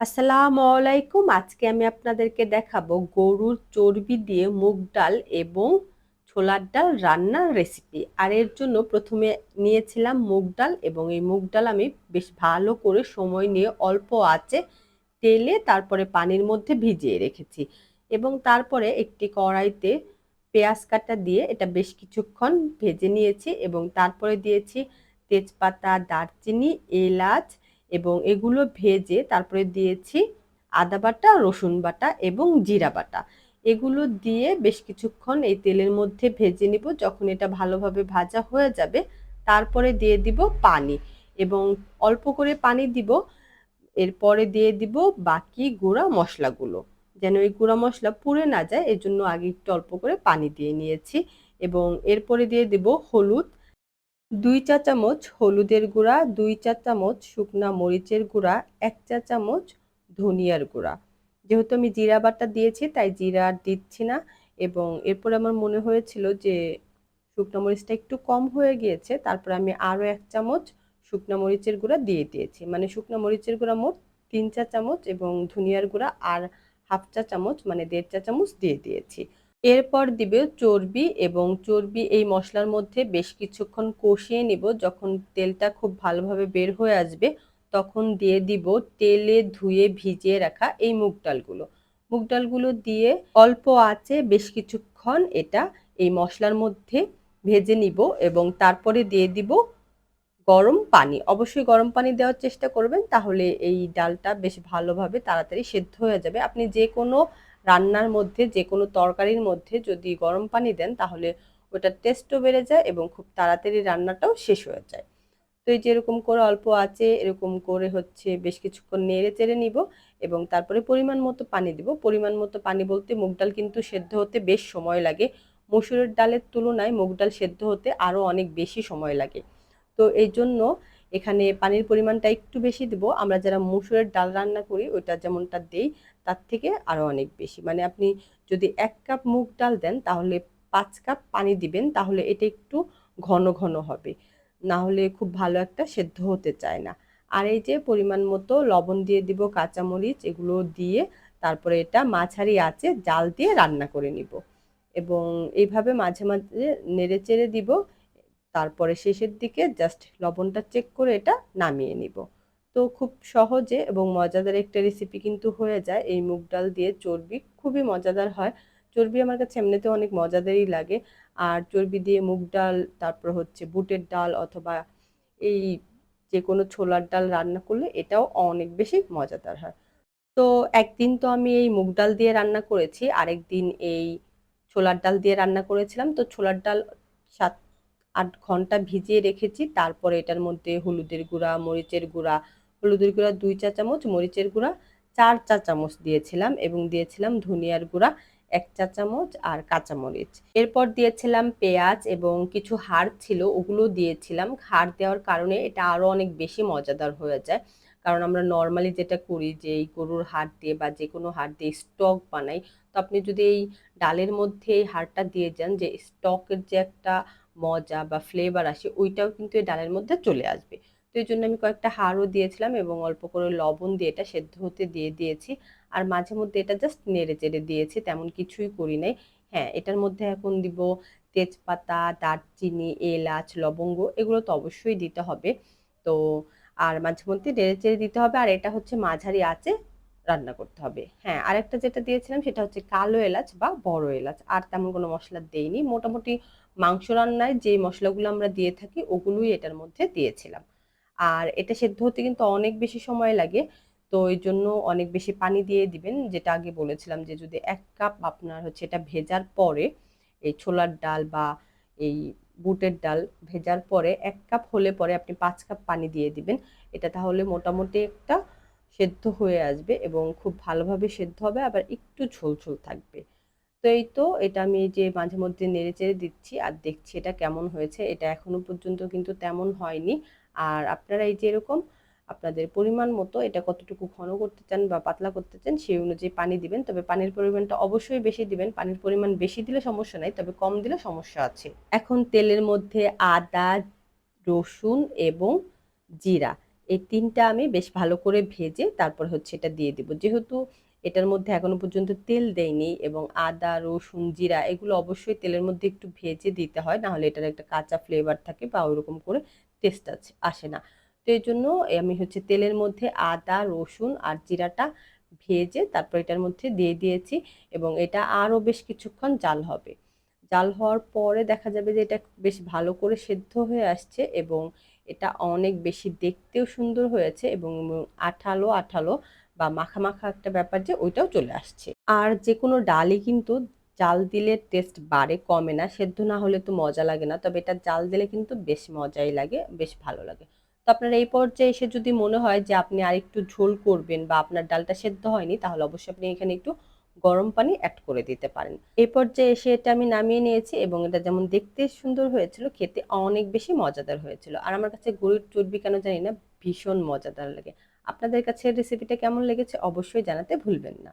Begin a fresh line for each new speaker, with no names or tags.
আসসালামু আলাইকুম। আজকে আমি আপনাদেরকে দেখাবো গরুর চর্বি দিয়ে মুগ ডাল এবং ছোলার ডাল রান্নার রেসিপি আর এর জন্য প্রথমে নিয়েছিলাম মুগ ডাল এবং এই মুগ ডাল আমি বেশ ভালো করে সময় নিয়ে অল্প আঁচে তেলে তারপরে পানির মধ্যে ভিজিয়ে রেখেছি এবং তারপরে একটি কড়াইতে পেঁয়াজ কাটা দিয়ে এটা বেশ কিছুক্ষণ ভেজে নিয়েছি এবং তারপরে দিয়েছি তেজপাতা, দারচিনি, এলাচ এবং এগুলো ভেজে তারপরে দিয়েছি আদা বাটা, রসুন বাটা এবং জিরা বাটা। এগুলো দিয়ে বেশ কিছুক্ষণ এই তেলের মধ্যে ভেজে নিব। যখন এটা ভালোভাবে ভাজা হয়ে যাবে, তারপরে দিয়ে দিব পানি এবং অল্প করে পানি দিব। এরপরে দিয়ে দিব বাকি গুঁড়া মশলাগুলো। যেন এই গুঁড়া মশলা পুড়ে না যায় এর জন্য আগে একটু অল্প করে পানি দিয়ে নিয়েছি এবং এরপরে দিয়ে দিব হলুদ দুই চা চামচ হলুদের গুঁড়া, দুই চা চামচ শুকনা মরিচের গুঁড়া, এক চা চামচ ধনিয়ার গুঁড়া। যেহেতু আমি জিরা বাটা দিয়েছি, তাই জিরা আর দিচ্ছি না। এবং এরপরে আমার মনে হয়েছিল যে শুকনো মরিচটা একটু কম হয়ে গিয়েছে, তারপর আমি আরও এক চামচ শুকনো মরিচের গুঁড়া দিয়ে দিয়েছি। মানে শুকনো মরিচের গুঁড়া মোট তিন চা চামচ এবং ধনিয়ার গুঁড়া আর হাফ চা চামচ মানে দেড় চা চামচ দিয়ে দিয়েছি। এরপর দিবে চর্বি এবং চর্বি এই মশলার মধ্যে বেশ কিছুক্ষণ কষিয়ে নিব। যখন তেলটা খুব ভালোভাবে বের হয়ে আসবে, তখন দিয়ে দিব তেলে ধুয়ে ভিজিয়ে রাখা এই মুগ ডালগুলো। মুগ ডালগুলো দিয়ে অল্প আঁচে বেশ কিছুক্ষণ এটা এই মশলার মধ্যে ভেজে নিব এবং তারপরে দিয়ে দিব গরম পানি। অবশ্যই গরম পানি দেওয়ার চেষ্টা করবেন, তাহলে এই ডালটা বেশ ভালোভাবে তাড়াতাড়ি সেদ্ধ হয়ে যাবে। আপনি যে কোনো রান্নার মধ্যে যে কোনো তরকারির মধ্যে যদি গরম পানি দেন, তাহলে ওটার টেস্টও বেড়ে যায় এবং খুব তাড়াতাড়ি রান্নাটাও শেষ হয়ে যায়। তো এই যে এরকম করে অল্প আছে এরকম করে হচ্ছে বেশ কিছুক্ষণ নেড়ে চেড়ে নিব এবং তারপরে পরিমাণ মতো পানি দিব। পরিমাণ মতো পানি বলতে মুগ ডাল কিন্তু সেদ্ধ হতে বেশ সময় লাগে। মসুরের ডালের তুলনায় মুগ ডাল সেদ্ধ হতে আরও অনেক বেশি সময় লাগে। তো এই জন্য এখানে পানির পরিমাণটা একটু বেশি দেব। আমরা যারা মুসুরের ডাল রান্না করি, ওইটা যেমনটা দেই, তার থেকে আরও অনেক বেশি। মানে আপনি যদি এক কাপ মুগ ডাল দেন, তাহলে পাঁচ কাপ পানি দিবেন, তাহলে এটা একটু ঘন ঘন হবে। না হলে খুব ভালো একটা সেদ্ধ হতে চায় না। আর এই যে পরিমাণ মতো লবণ দিয়ে দিব, কাঁচামরিচ, এগুলো দিয়ে তারপরে এটা মাঝারি আছে জাল দিয়ে রান্না করে নিব। এবং এইভাবে মাঝে মাঝে নেড়ে চেড়ে দিব। তারপরে শেষের দিকে জাস্ট লবণটা চেক করে এটা নামিয়ে নিব। তো খুব সহজে এবং মজাদার একটা রেসিপি কিন্তু হয়ে যায়। এই মুগ ডাল দিয়ে চর্বি খুবই মজাদার হয়। চর্বি আমার কাছে এমনিতেও অনেক মজাদারই লাগে। আর চর্বি দিয়ে মুগ ডাল, তারপর হচ্ছে বুটের ডাল অথবা এই যে কোনো ছোলার ডাল রান্না করলে এটাও অনেক বেশি মজাদার হয়। তো একদিন তো আমি এই মুগ ডাল দিয়ে রান্না করেছি। আরেক দিন এই ছোলার ডাল দিয়ে রান্না করেছিলাম। তো ছোলার ডাল সাত আট ঘণ্টা ভিজিয়ে রেখেছি। তারপরে এটার মধ্যে হলুদের গুঁড়া, মরিচের গুঁড়া, হলুদের গুঁড়া দুই চা চামচ, মরিচের গুঁড়া চার চা চামচ দিয়েছিলাম এবং দিয়েছিলাম ধনিয়ার গুঁড়া এক চা চামচ আর কাঁচামরিচ। এরপর দিয়েছিলাম পেঁয়াজ এবং কিছু হাড় ছিল, ওগুলো দিয়েছিলাম। হাড় দেওয়ার কারণে এটা আরও অনেক বেশি মজাদার হয়ে যায়। কারণ আমরা নর্মালি যেটা করি যে এই গরুর হাড় দিয়ে বা যে কোনো হাড় দিয়ে স্টক বানাই, তো আপনি যদি এই ডালের মধ্যে এই হাড়টা দিয়ে যান যে স্টকের যে একটা মজা বা ফ্লেভার আসে, ওইটাও কিন্তু এই ডালের মধ্যে চলে আসবে। তো এই জন্য আমি কয়েকটা হাড়ও দিয়েছিলাম এবং অল্প করে লবণ দিয়ে এটা সেদ্ধ হতে দিয়ে দিয়েছি। আর মাঝে মধ্যে এটা জাস্ট নেড়ে চেড়ে দিয়েছি, তেমন কিছুই করি নাই। হ্যাঁ এটার মধ্যে এখন দিব তেজপাতা, দারচিনি, এলাচ, লবঙ্গ, এগুলো তো অবশ্যই দিতে হবে। তো আর মাঝে মধ্যে নেড়ে চেড়ে দিতে হবে আর এটা হচ্ছে মাঝারি আঁচে রান্না করতে হবে। হ্যাঁ আরেকটা যেটা দিয়েছিলাম সেটা হচ্ছে কালো এলাচ বা বড় এলাচ। আর তেমন কোনো মশলা দেইনি। মোটামুটি মাংস রান্নায় যে মশলাগুলো আমরা দিয়ে থাকি, ওগুলোই এটার মধ্যে দিয়েছিলাম। আর এটা সেদ্ধ হতে কিন্তু অনেক বেশি সময় লাগে, তো এই জন্য অনেক বেশি পানি দিয়ে দিবেন। যেটা আগে বলেছিলাম যে যদি এক কাপ আপনার হচ্ছে এটা ভেজার পরে, এই ছোলার ডাল বা এই বুটের ডাল ভেজার পরে এক কাপ হলে পরে আপনি পাঁচ কাপ পানি দিয়ে দিবেন। এটা তাহলে মোটামুটি একটা সেদ্ধ হয়ে আসবে এবং খুব ভালোভাবে সেদ্ধ হবে, আবার একটু ঝোল ঝোল থাকবে। এই তো এটা আমি যে মাঝে মধ্যে নেড়ে চেড়ে দিচ্ছি আর দেখছি এটা কেমন হয়েছে, এটা এখনও পর্যন্ত কিন্তু তেমন হয়নি। আর আপনারা এই যে এরকম আপনাদের পরিমাণ মতো এটা কতটুকু ঘন করতে চান বা পাতলা করতে চান সেই অনুযায়ী পানি দিবেন। তবে পানির পরিমাণটা অবশ্যই বেশি দিবেন। পানির পরিমাণ বেশি দিলে সমস্যা নাই, তবে কম দিলে সমস্যা আছে। এখন তেলের মধ্যে আদা, রসুন এবং জিরা, এই তিনটা আমি বেশ ভালো করে ভেজে তারপর হচ্ছে এটা দিয়ে দিব। যেহেতু এটার মধ্যে এখনও পর্যন্ত তেল দেয়নি এবং আদা, রসুন, জিরা এগুলো অবশ্যই তেলের মধ্যে একটু ভেজে দিতে হয়, নাহলে এটার একটা কাঁচা ফ্লেভার থাকে বা ওইরকম করে টেস্ট আছে, আসে না। তো এই জন্য আমি হচ্ছে তেলের মধ্যে আদা, রসুন আর জিরাটা ভেজে তারপর এটার মধ্যে দিয়ে দিয়েছি এবং এটা আরও বেশ কিছুক্ষণ জাল হবে। জাল হওয়ার পরে দেখা যাবে যে এটা বেশ ভালো করে সেদ্ধ হয়ে আসছে এবং এটা অনেক বেশি দেখতেও সুন্দর হয়েছে এবং আঠালো আঠালো বা মাখা মাখা একটা ব্যাপার যে ওইটাও চলে আসছে। আর যে কোনো ডালই কিন্তু জাল দিলে টেস্ট বাড়ে, কমে না, সেদ্ধ না হলে তো মজা লাগে না, তবে এটা জাল দিলে কিন্তু বেশ মজাই লাগে, বেশ ভালো লাগে। তো আপনার এই পর্যায়ে এসে যদি মনে হয় যে আপনি আরেকটু ঝোল করবেন বা আপনার ডালটা সেদ্ধ হয়নি, তাহলে অবশ্যই আপনি এখানে একটু গরম পানি অ্যাড করে দিতে পারেন। এরপর যে এসে এটা আমি নামিয়ে নিয়েছি এবং এটা যেমন দেখতে সুন্দর হয়েছিল, খেতে অনেক বেশি মজাদার হয়েছিল। আর আমার কাছে গরুর চর্বি কেন জানি না, ভীষণ মজাদার লাগে। আপনাদের কাছে রেসিপিটা কেমন লেগেছে অবশ্যই জানাতে ভুলবেন না।